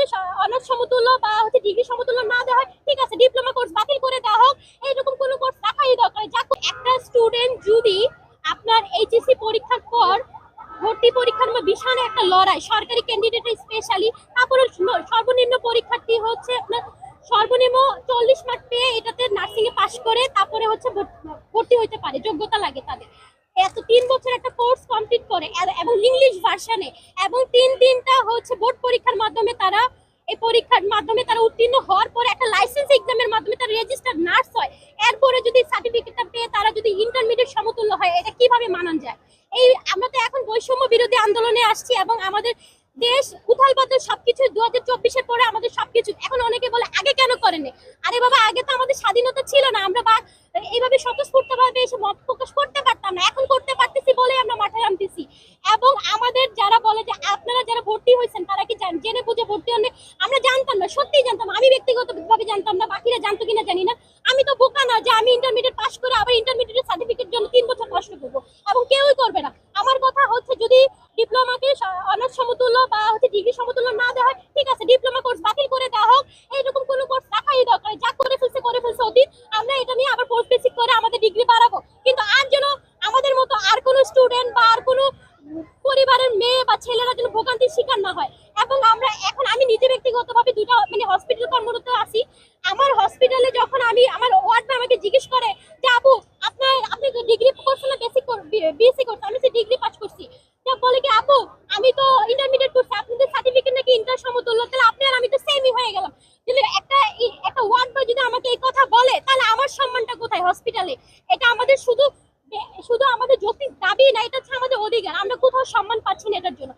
ডিপ্লোমাকে honours সমতুল্য বা হচ্ছে ডিগ্রি সমতুল্য না দেওয়া হয়, ঠিক আছে, ডিপ্লোমা কোর্স বাতিল করে দেওয়া হোক, এইরকম কোনো কোর্স রাখাই দরকার যা একটা স্টুডেন্ট যদি আপনার এইচএসসি পরীক্ষার পর ভর্তি পরীক্ষার বিশাল একটা লড়াই, সরকারি ক্যান্ডিডেট স্পেশালি তারপরে সর্বনিম্ন পরীক্ষার্থী হচ্ছে আপনার সর্বনিম্ন চল্লিশ মার্ক পেয়ে এটাতে নার্সিং এ পাশ করে তারপরে হচ্ছে ভর্তি হইতে পারে, যোগ্যতা লাগে তাদের। এত তিন বছর একটা কোর্স কমপ্লিট করে এবং ইংলিশ ভার্সনে এবং তিন তিনটা হচ্ছে বোর্ড পরীক্ষার মাধ্যমে তারা, এই পরীক্ষার মাধ্যমে তারা উত্তীর্ণ হওয়ার পরে একটা লাইসেন্স এক্সামের মাধ্যমে তারা রেজিস্টার্ড নার্স হয়। এরপরে যদি সার্টিফিকেটটা পেয়ে তারা যদি ইন্টারমিডিয়েট সমতুল্য হয়, এটা কীভাবে মানান যায়? এই, আমরা তো এখন বৈষম্য বিরোধী আন্দোলনে আসছি এবং আমাদের দেশ উথাল সবকিছু দু হাজার চব্বিশের পরে আমাদের সবকিছু, এখন অনেকে বলে, আগে কেন করেনি আরে বাবা, আগে তো আমাদের স্বাধীনতা ছিল না, আমরা বা, এইভাবে স্বতঃস্ফূর্ত ভাবে এসে মত নামতেছি এবং আমাদের যারা বলে যে আপনারা যারা ভর্তি হয়েছেন, তারা কি জান- জেনে বুঝে ভর্তি হন আমরা জানতাম না, সত্যিই জানতাম। আমি ব্যক্তিগতভাবে জানতাম না, বাকিরা জানতো কিনা জানি না। আমি তো বোকা না যে আমি ইন্টারমিডিয়েট পাস করে আবার ইন্টারমিডিয়েট সার্টিফিকেট জন্য তিন বছর কষ্ট করব। এবং কেউই করবে না। আমার কথা হচ্ছে যদি ডিপ্লোমাকে অনার্স সমতুল্য বা হচ্ছে ডিগ্রি সমতুল্য না দেওয়া হয়, ঠিক আছে ডিপ্লোমা কোর্স বাতিল করে দেওয়া হোক। এইরকম কোনো কোর্স রাখাই দরকার। যা করে ফেলছে করে ফেলছে অতীত। আমরা এটা নিয়ে আবার পোস্ট বেসিক করে আমাদের ডিগ্রি বাড়াবো কিন্তু আর যেন আমাদের মতো আর কোনো স্টুডেন্ট বা আর কোনো পরিবারের মেয়ে বা ছেলেরা যেন ভোগান্তির শিকার না হয়। এবং আমরা এখন আমি নিজে ব্যক্তিগতভাবে দুটো মানে হসপিটাল কর্মরত আছি। আমার হসপিটালে যখন আমি, আমার ওয়ার্ড আমাকে জিজ্ঞেস করে যে, আপু, আপনার, আপনি ডিগ্রি করছেন না বেসিক বিএসসি করছেন, আমি সে ডিগ্রি পাস করছি। বলে কি, আপু, আমি তো ইন্টারমিডিয়েট করছি আপনাদের সার্টিফিকেট নাকি ইন্টার সমতুল্য, তাহলে আপনি আর আমি তো সেমই হয়ে গেলাম। তাহলে একটা একটা ওয়ার্ড বয় যদি আমাকে এই কথা বলে, তাহলে আমার সম্মানটা কোথায় হসপিটালে এটা আমাদের শুধু শুধু আমাদের না এটা হচ্ছে আমাদের অধিকার। আমরা কোথাও সম্মান পাচ্ছি না এটার জন্য।